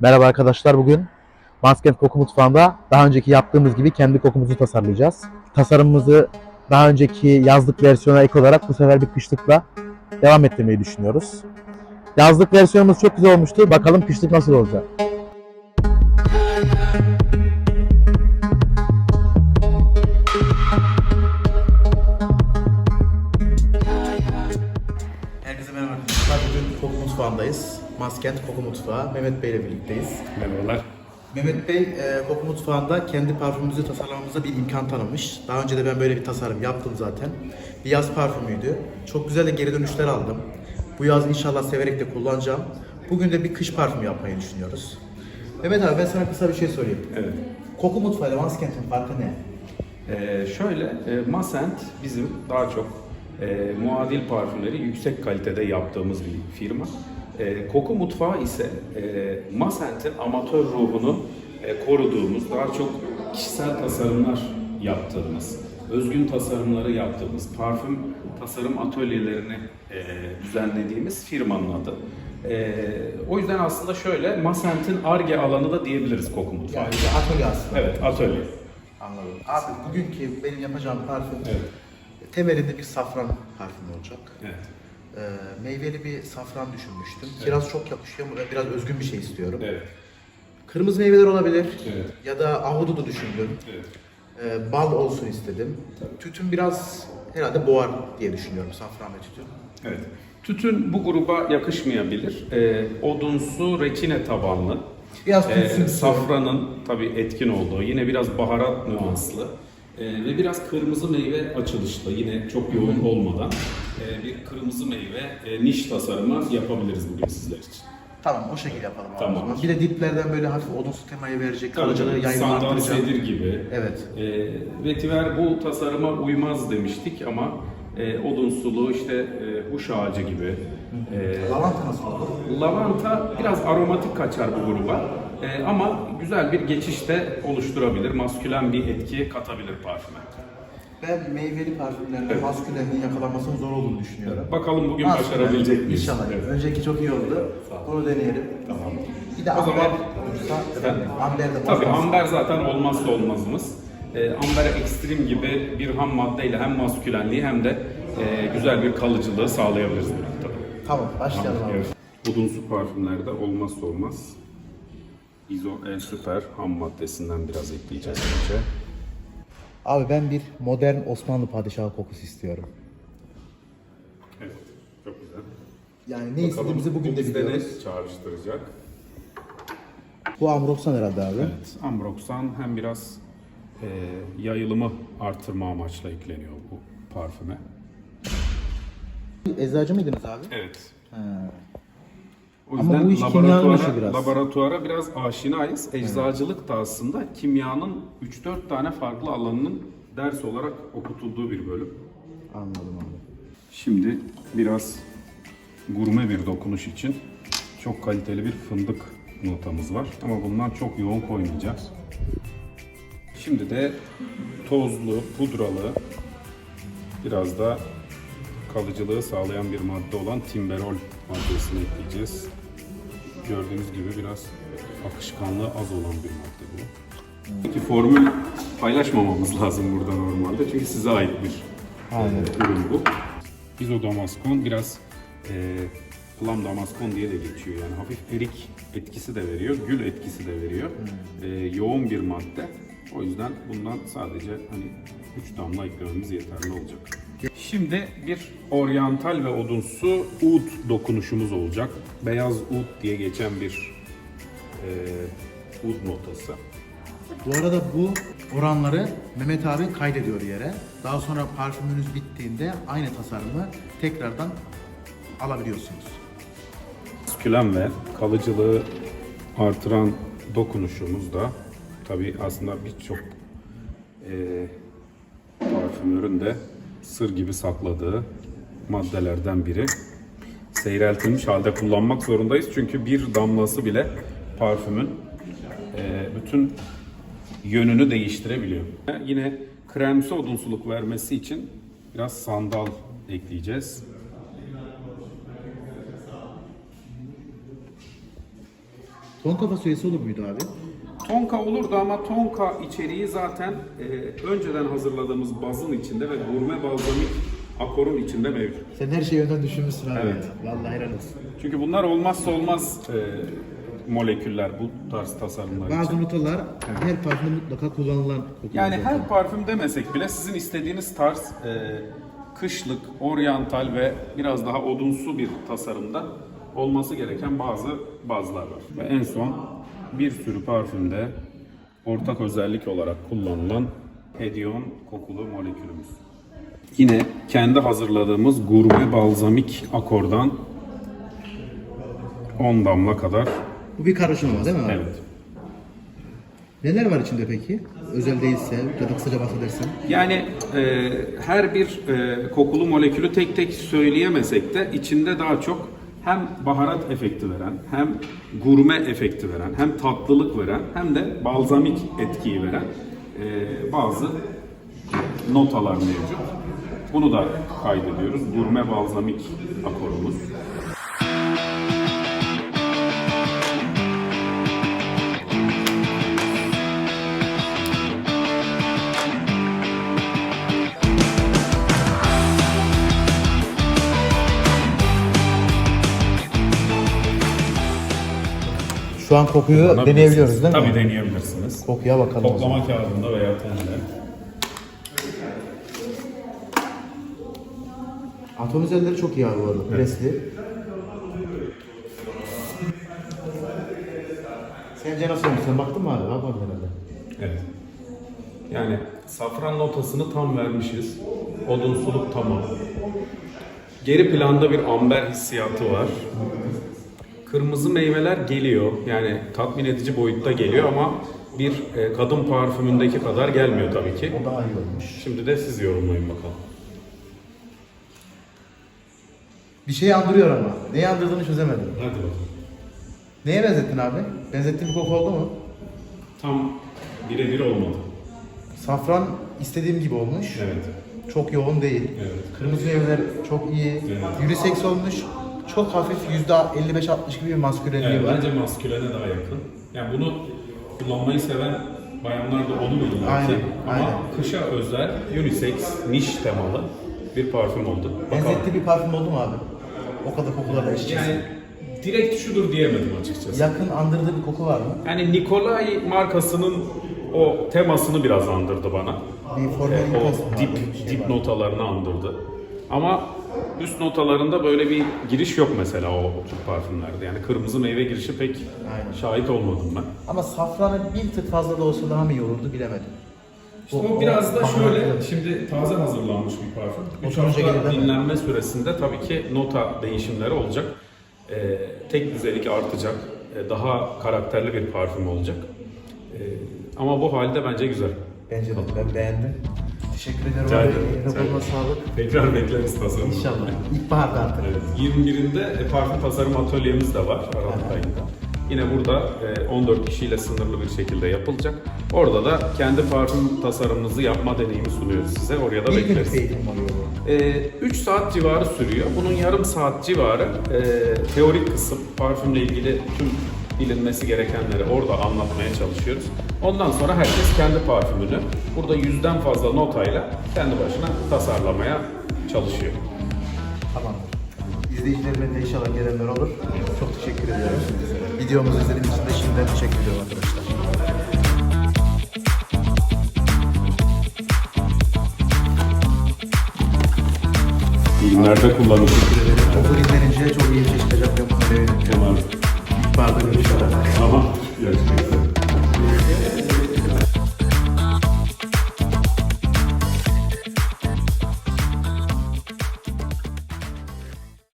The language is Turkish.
Merhaba arkadaşlar bugün Maskent Koku Mutfağı'nda daha önceki yaptığımız gibi kendi kokumuzu tasarlayacağız. Tasarımımızı daha önceki yazlık versiyona ek olarak bu sefer bir kışlıkla devam ettirmeyi düşünüyoruz. Yazlık versiyonumuz çok güzel olmuştu. Bakalım kışlık nasıl olacak. Maskent Koku Mutfağı. Mehmet Bey ile birlikteyiz. Merhabalar. Mehmet Bey, e, Koku Mutfağı'nda kendi parfümümüzü tasarlamamıza bir imkan tanımış. Daha önce de ben böyle bir tasarım yaptım zaten. Bir yaz parfümüydü. Çok güzel de geri dönüşler aldım. Bu yaz inşallah severek de kullanacağım. Bugün de bir kış parfümü yapmayı düşünüyoruz. Mehmet abi ben sana kısa bir şey sorayım. Evet. Koku Mutfağı ile Maskent'in farkı ne? Ee, şöyle, e, Masent bizim daha çok e, muadil parfümleri yüksek kalitede yaptığımız bir firma. E, koku mutfağı ise e, Masent'in amatör ruhunu e, koruduğumuz, daha çok kişisel tasarımlar yaptığımız, özgün tasarımları yaptığımız, parfüm tasarım atölyelerini e, düzenlediğimiz firmanın adı. E, o yüzden aslında şöyle, Masent'in ARGE alanı da diyebiliriz koku mutfağı. Yani atölye aslında. Evet, atölye. Anladım. Abi bugünkü benim yapacağım parfüm Evet. temelinde bir safran parfümü olacak. Evet. Ee, meyveli bir safran düşünmüştüm. Kiraz çok yakışıyor ama ben biraz özgün bir şey istiyorum. Evet. Kırmızı meyveler olabilir. Evet. Ya da ahududu düşündüm. Evet. Ee, bal olsun istedim. Tütün biraz herhalde boğar diye düşünüyorum safran ve tütün. Evet. Tütün bu gruba yakışmayabilir. Ee, odunsu, reçine tabanlı. Biraz Ee, safranın tabii etkin olduğu, yine biraz baharat nüanslı ee, ve biraz kırmızı meyve açılışlı, yine çok yoğun olmadan bir kırmızı meyve e, niş tasarımı yapabiliriz bugün sizler için. Tamam o şekilde yapalım. Tamam. o zaman. Bir de diplerden böyle hafif odunsu temayı verecek. Tabii Kalıcılığı sandal sedir gibi. Evet. Ee, vetiver bu tasarıma uymaz demiştik ama e, odunsulu işte e, huş ağacı gibi. e, Lavanta nasıl olur? Lavanta biraz aromatik kaçar bu gruba Ee, ama güzel bir geçiş de oluşturabilir. Maskülen bir etki katabilir parfüme. Ben meyveli parfümlerde Evet. maskülenliğin yakalanmasının zor olduğunu düşünüyorum. Bakalım bugün Maskülen, başarabilecek miyiz? İnşallah. Evet. Önceki çok iyi oldu. Bunu deneyelim. Tamam. Bir de O zaman- amber olursa, Efendim? amber de Tabii amber zaten olmazsa olmazımız. Ee, amber ekstrem gibi bir ham maddeyle hem maskülenliği hem de e, güzel bir kalıcılığı sağlayabiliriz birlikte. Tamam başlayalım abi. Evet. Odunsu parfümlerde olmazsa olmaz. İzo E Süper ham maddesinden biraz ekleyeceğiz önce. Abi ben bir modern Osmanlı padişahı kokusu istiyorum. Evet, çok güzel. Yani ne istediğimizi bugün de bizde ne biliyoruz. çağrıştıracak. Bu Amroxan herhalde abi. Evet, Ambroxan hem biraz e, yayılımı artırma amaçla ekleniyor bu parfüme. Eczacı mıydınız abi? Evet. Ha. O Ama yüzden bu iş kimyanın laboratuvara, işi biraz. laboratuvara biraz aşinayız. Eczacılık da aslında kimyanın 3-4 tane farklı alanının ders olarak okutulduğu bir bölüm. Anladım abi. Şimdi biraz gurme bir dokunuş için çok kaliteli bir fındık notamız var. Ama bundan çok yoğun koymayacağız. Şimdi de tozlu, pudralı, biraz da kalıcılığı sağlayan bir madde olan timberol maddesini ekleyeceğiz. Gördüğünüz gibi biraz akışkanlığı az olan bir madde bu. Peki formül paylaşmamamız lazım burada normalde çünkü size ait bir Aynen. ürün bu. İzodamaskon biraz e, plum damaskon diye de geçiyor yani hafif erik etkisi de veriyor, gül etkisi de veriyor. E, yoğun bir madde. O yüzden bundan sadece hani 3 damla eklememiz yeterli olacak. Şimdi bir oryantal ve odunsu ud dokunuşumuz olacak. Beyaz ud diye geçen bir e, ud notası. Bu arada bu oranları Mehmet abi kaydediyor yere. Daha sonra parfümünüz bittiğinde aynı tasarımı tekrardan alabiliyorsunuz. Maskülen ve kalıcılığı artıran dokunuşumuz da tabi aslında birçok e, parfümörün de sır gibi sakladığı maddelerden biri. Seyreltilmiş halde kullanmak zorundayız çünkü bir damlası bile parfümün e, bütün yönünü değiştirebiliyor. Yine kremsi odunsuluk vermesi için biraz sandal ekleyeceğiz. Tonka fasulyesi olur muydu abi? Tonka olurdu ama tonka içeriği zaten e, önceden hazırladığımız bazın içinde ve gurme balzamik akorun içinde mevcut. Sen her şeyi önden düşünmüşsün abi. Evet. Vallahi helal olsun. Çünkü bunlar olmazsa olmaz e, moleküller bu tarz tasarımlar Bazı için. notalar her parfümde mutlaka kullanılan kokular. Yani zaten. her parfüm demesek bile sizin istediğiniz tarz e, kışlık, oryantal ve biraz daha odunsu bir tasarımda olması gereken bazı bazlar var. Ve en son bir sürü parfümde ortak özellik olarak kullanılan Hedion kokulu molekülümüz. Yine kendi hazırladığımız gurme balzamik akordan 10 damla kadar. Bu bir karışım ama değil mi abi? Evet. Neler var içinde peki? Özel değilse ya da kısaca bahsedersen. Yani e, her bir e, kokulu molekülü tek tek söyleyemesek de içinde daha çok hem baharat efekti veren, hem gurme efekti veren, hem tatlılık veren, hem de balzamik etkiyi veren e, bazı notalar mevcut. Bunu da kaydediyoruz. Gurme balzamik akorumuz. Şu an kokuyu deneyebiliyoruz değil mi? Tabii deneyebilirsiniz. Kokuya bakalım. o zaman. Toplama kağıdında veya tenle. Atom özelleri çok iyi abi bu arada. Presli. Sence nasıl olmuş? Sen baktın mı abi? Bakmadın herhalde. Evet. Yani safran notasını tam vermişiz. Odunsuluk tamam. Geri planda bir amber hissiyatı var. Kırmızı meyveler geliyor. Yani tatmin edici boyutta geliyor ama bir e, kadın parfümündeki kadar gelmiyor tabii ki. O daha iyi olmuş. Şimdi de siz yorumlayın bakalım. Bir şey andırıyor ama. Neyi andırdığını çözemedim. Hadi bakalım. Neye benzettin abi? Benzettiğin bir koku oldu mu? Tam birebir olmadı. Safran istediğim gibi olmuş. Evet. Çok yoğun değil. Evet. Kırmızı meyveler çok iyi. Evet. Unisex olmuş. Çok hafif %55-60 gibi bir maskülenliği Evet, var. bence maskülene daha yakın. Yani bunu kullanmayı seven bayanlar da onu bilirler Aynen, ki. Ama aynen. kışa özel unisex, niş temalı bir parfüm oldu. Bakalım. Benzettiği bir parfüm oldu mu abi? O kadar kokularla eşleşti. Yani direkt şudur diyemedim açıkçası. Yakın andırdığı bir koku var mı? Yani Nikolay markasının o temasını biraz andırdı bana. Bir E, formalin o dip, şey dip notalarını andırdı. Ama üst notalarında böyle bir giriş yok mesela o tür parfümlerde. Yani kırmızı meyve girişi pek Aynen. şahit olmadım ben. Ama safranı bir tık fazla da olsa daha mı iyi olurdu bilemedim. İşte O- o biraz da şöyle, Evet. şimdi taze hazırlanmış bir parfüm. Üç Oturunca hafta gelir değil mi? dinlenme süresinde tabii ki nota değişimleri olacak. Ee, tek düzelik artacak. Ee, daha karakterli bir parfüm olacak. Ee, ama bu halde bence güzel. Bence de ben beğendim. Teşekkür ederim Rica ederim. Eline koluna sağlık. Tekrar bekleriz tasarımı. İnşallah. İlkbaharda artık. Evet, 21'inde e, parfüm tasarım atölyemiz de var Aralık ayında. Yine burada e, 14 kişiyle sınırlı bir şekilde yapılacak. Orada da kendi parfüm tasarımınızı yapma deneyimi sunuyoruz size. Oraya da bekleriz. bir bu. 3 saat civarı sürüyor. Bunun yarım saat civarı e, teorik kısım, parfümle ilgili tüm bilinmesi gerekenleri orada anlatmaya çalışıyoruz. Ondan sonra herkes kendi parfümünü burada yüzden fazla notayla kendi başına tasarlamaya çalışıyor. Tamamdır. İzleyicilerime de inşallah gelenler olur. Çok teşekkür ediyorum. Videomuzu izlediğiniz için de şimdiden teşekkür ediyorum arkadaşlar. Ürünlerde kullanılıyor. Okul izlenince çok iyi bir şey çıkacak ben Bardak. Tamam. Görüşmek üzere.